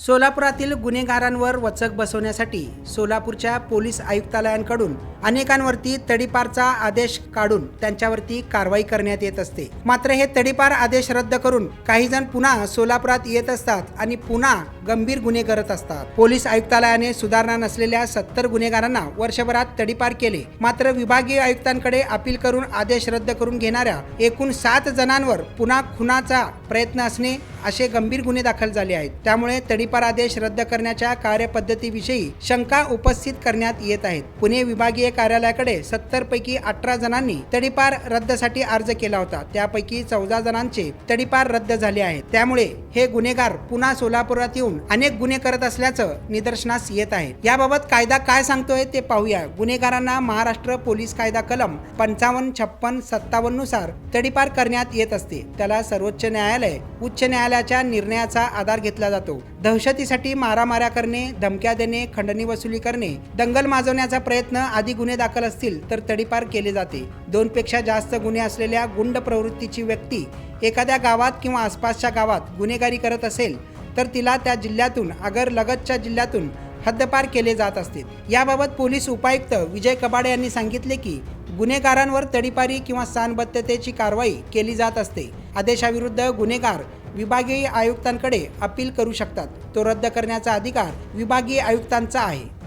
सोलापुरातील गुन्हेगारांवर वचक बसवण्यासाठी सोलापूरच्या पोलीस आयुक्तालयांकडून अनेकांवरती तडीपारचा आदेश काढून त्यांच्यावरती कारवाई करण्यात येत असते. मात्र हे तडीपार आदेश रद्द करून काही जण पुन्हा सोलापुरात येत असतात आणि पुन्हा गंभीर गुन्हे करत असतात. पोलीस आयुक्तालयाने सुधारणा नसलेल्या सत्तर गुन्हेगारांना वर्षभरात तडीपार केले. मात्र विभागीय आयुक्तांकडे अपील करून आदेश रद्द करून घेणाऱ्या एकूण सात जणांवर पुन्हा खुनाचा प्रयत्न असणे असे गंभीर गुन्हे दाखल झाले आहेत. त्यामुळे तडीपार आदेश रद्द करण्याच्या कार्यपद्धतीविषयी शंका उपस्थित करण्यात येत आहेत. पुणे विभागीय कार्यालयाकडे सत्तर पैकी अठरा जणांनी तडीपार रद्दसाठी अर्ज केला होता. त्यापैकी चौदा जणांचे तडीपार रद्द झाले आहेत. त्यामुळे हे गुन्हेगार पुन्हा सोलापुरात येऊन अनेक गुन्हे करत असल्याचं निदर्शनास येत आहे. याबाबत कायदा काय सांगतोय ते पाहूया. गुन्हेगारांना महाराष्ट्र पोलीस कायदा कलम पंचावन्न छप्पन सत्तावन्ननुसार तडीपार करण्यात येत असते. त्याला सर्वोच्च न्यायालय उच्च न्यायालय न्यायालयाच्या निर्णयाचा आधार घेतला जातो. दहशतीसाठी मारामाऱ्या करणे धमक्या देणे खंडणी वसुली करणे दंगल माजवण्याचा प्रयत्न आदी गुन्हे दाखल असतील तर तडीपार केले जाते. दोनपेक्षा जास्त गुन्हे असलेल्या गुंड प्रवृत्तीची व्यक्ती एखाद्या गावात किंवा आसपासच्या गावात गुन्हेगारी करत असेल तर तिला त्या जिल्ह्यातून अगर लगतच्या जिल्ह्यातून हद्दपार केले जात असते. याबाबत पोलीस उपायुक्त विजय कबाडे यांनी सांगितले की गुन्हेगारांवर तडीपारी किंवा स्थानबद्धतेची कारवाई केली जात असते. आदेशाविरुद्ध गुन्हेगार विभागीय आयुक्तांकडे अपील करू शकतात. तो रद्द करण्याचा अधिकार विभागीय आयुक्तांचा आहे.